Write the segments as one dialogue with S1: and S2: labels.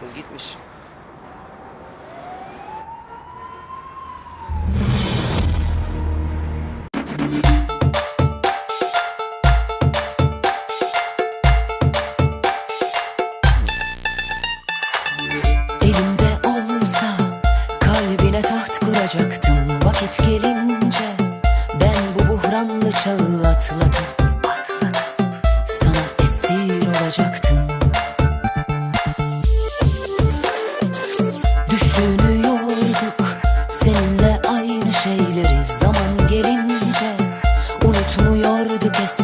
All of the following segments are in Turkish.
S1: Kız gitmiş. Elimde olsa kalbine taht kuracaktım Vakit gelince ben bu buhranlı çağı atlatıp Sana esir olacaktım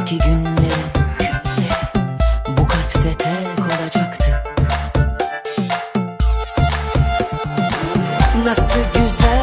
S1: belki günleri Bu kalpte tek olacaktı. Nasıl güzel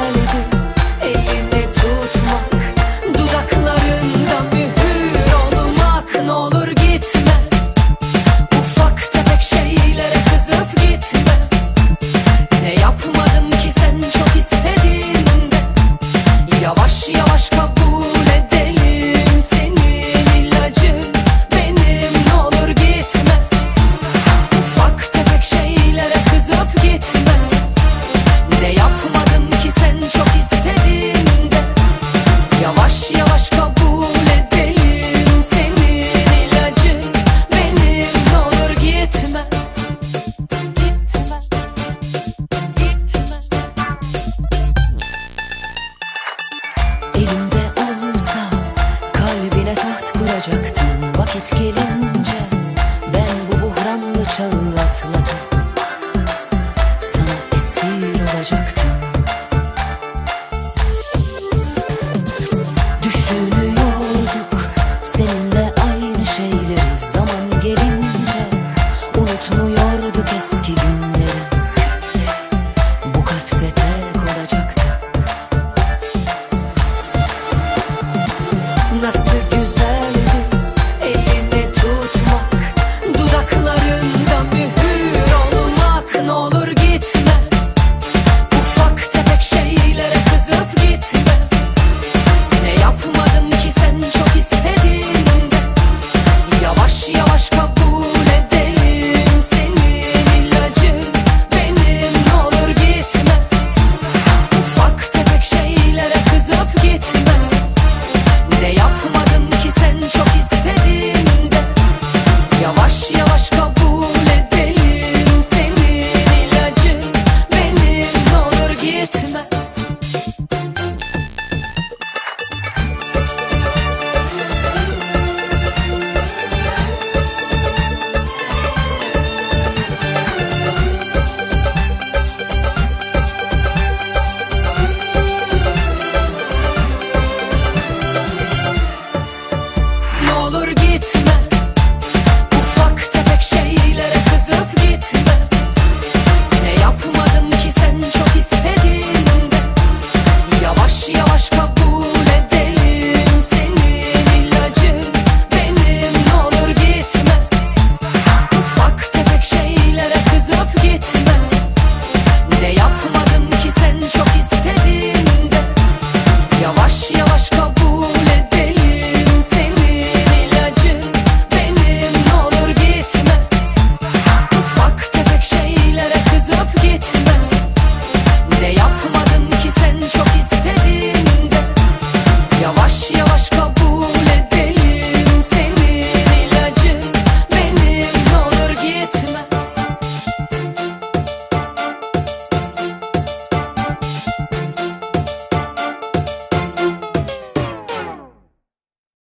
S1: vakit gelince Ben bu buhranlı çağı atlatıp Sana esir olacaktım.